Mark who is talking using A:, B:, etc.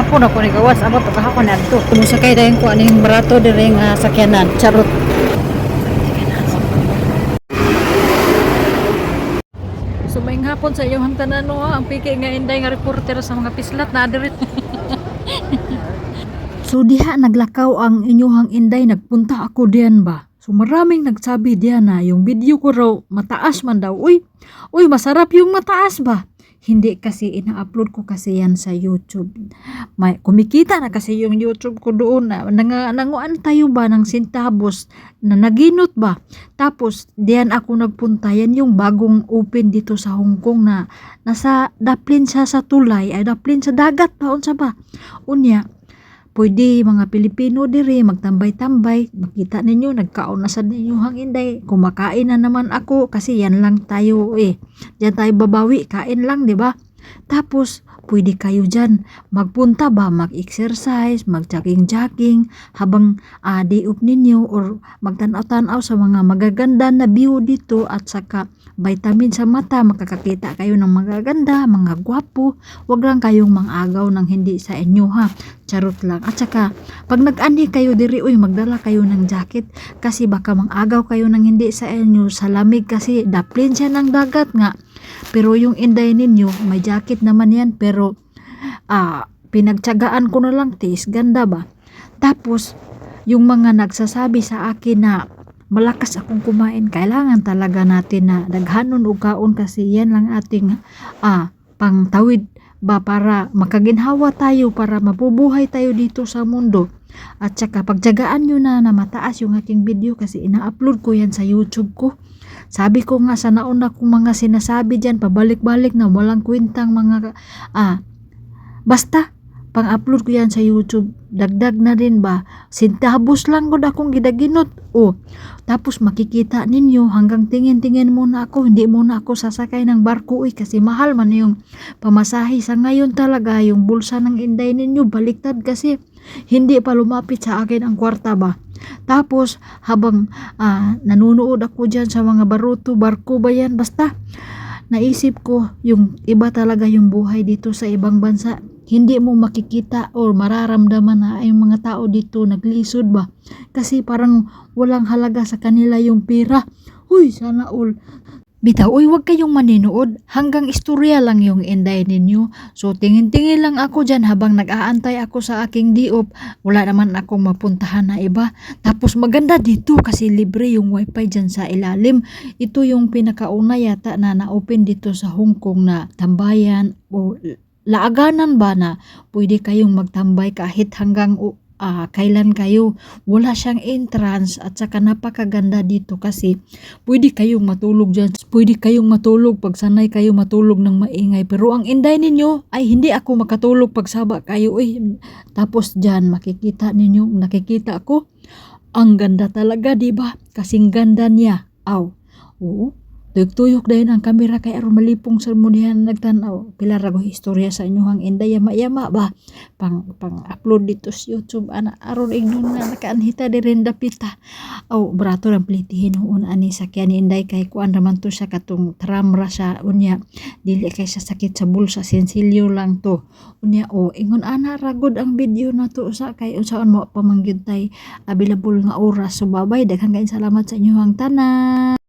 A: Gahapon ako ni gawas, abot to gahapon na adto. Kumusakay dayon ko aning barato diri nga sakyanan. Charot. So may hapon sa iyong tanan no, ha? ang piki nga inday nga reporter sa mga pislat na diri. so diha naglakaw ang inyuhang inday nagpunta ako diyan ba. So maraming nagsabi diyan na yung video ko raw mataas man daw. Uy, uy masarap yung mataas ba? Hindi kasi ina-upload ko kasi yan sa YouTube. May kumikita na kasi yung YouTube ko doon na nang, nanguan tayo ba ng sintabos na naginot ba? Tapos diyan ako nagpunta yan yung bagong open dito sa Hong Kong na nasa daplin siya sa tulay ay daplin sa dagat pa unsa ba? Unya pwede mga Pilipino diri magtambay-tambay. Makita ninyo nagkaon na sa ninyo hang inday kumakain na naman ako kasi yan lang tayo eh. Diyan tayo babawi kain lang di ba? Tapos pwede kayo dyan. Magpunta ba mag-exercise mag-jogging-jogging habang uh, day off ninyo or magtanaw-tanaw sa mga magaganda na view dito at saka vitamin sa mata. Makakakita kayo ng magaganda mga gwapo. Wag lang kayong mangagaw ng hindi sa inyo ha. Charot lang. At saka pag nag-ani kayo diri uy magdala kayo ng jacket. Kasi baka mangagaw kayo ng hindi sa inyo. Sa lamig kasi daplin siya ng dagat nga. Pero yung inday ninyo may jacket naman yan pero ah pinagtyagaan ko na lang tis ganda ba? Tapos yung mga nagsasabi sa akin na malakas akong kumain kailangan talaga natin na daghanon og kaon kasi yan lang ating ah pangtawid ba para makaginhawa tayo para mabubuhay tayo dito sa mundo at saka pagtyagaan nyo na na mataas yung aking video kasi ina-upload ko yan sa YouTube ko. Sabi ko nga sa nauna kong mga sinasabi dyan pabalik-balik na walang kwentang mga ah basta pang-upload ko yan sa YouTube. Dagdag na din ba? Sintabos lang gud akong gidaginot o tapos makikita ninyo hanggang tingin-tingin muna ako hindi muna ako sasakay ng barko uy kasi mahal man yung pamasahe. Sa ngayon talaga yung bulsa ng inday ninyo baliktad kasi hindi pa lumapit sa akin ang kwarta ba? Tapos habang ah, nanunood ako dyan sa mga baruto barko ba yan? Basta naisip ko yung iba talaga yung buhay dito sa ibang bansa. Hindi mo makikita or mararamdaman na yung mga tao dito naglisod ba? Kasi parang walang halaga sa kanila yung pera. Huy sana all Bitaw, uy, wag kayong maninood. Hanggang istorya lang yung inday ninyo. So, tingin-tingin lang ako dyan habang nag-aantay ako sa aking diop. Wala naman akong mapuntahan na iba. Tapos maganda dito kasi libre yung wifi dyan sa ilalim. Ito yung pinakauna yata na na-open dito sa Hong Kong na tambayan o laaganan ba na pwede kayong magtambay kahit hanggang ah, kailan kayo. Wala siyang entrance at saka napakaganda dito kasi pwede kayong matulog dyan. Pwede kayong matulog pag sanay kayo matulog ng maingay. Pero ang inday ninyo ay hindi ako makatulog pag saba kayo. Eh. Tapos dyan makikita ninyo, nakikita ako. Ang ganda talaga, di ba? Kasing ganda niya. Aw. Oo. Tuyok-tuyok dahil ang kamera kay aron malipong sa munihan nagtanaw. Pila ra istorya sa inyo hang inday yama-yama ba? Pang pang upload dito sa YouTube ana aron ignon na nakaanhita diren dapita. Aw brato lang plitihin un ani sakyan ni inday kay kuan raman to sa katong tram ra sa unya dili kay sa sakit sa bulsa sensilyo lang to. Unya o ingon ana ragod ang video na to sa kay unsaon mo pamanggid tay available nga oras so babay daghang kaayong salamat sa inyo hang tanan.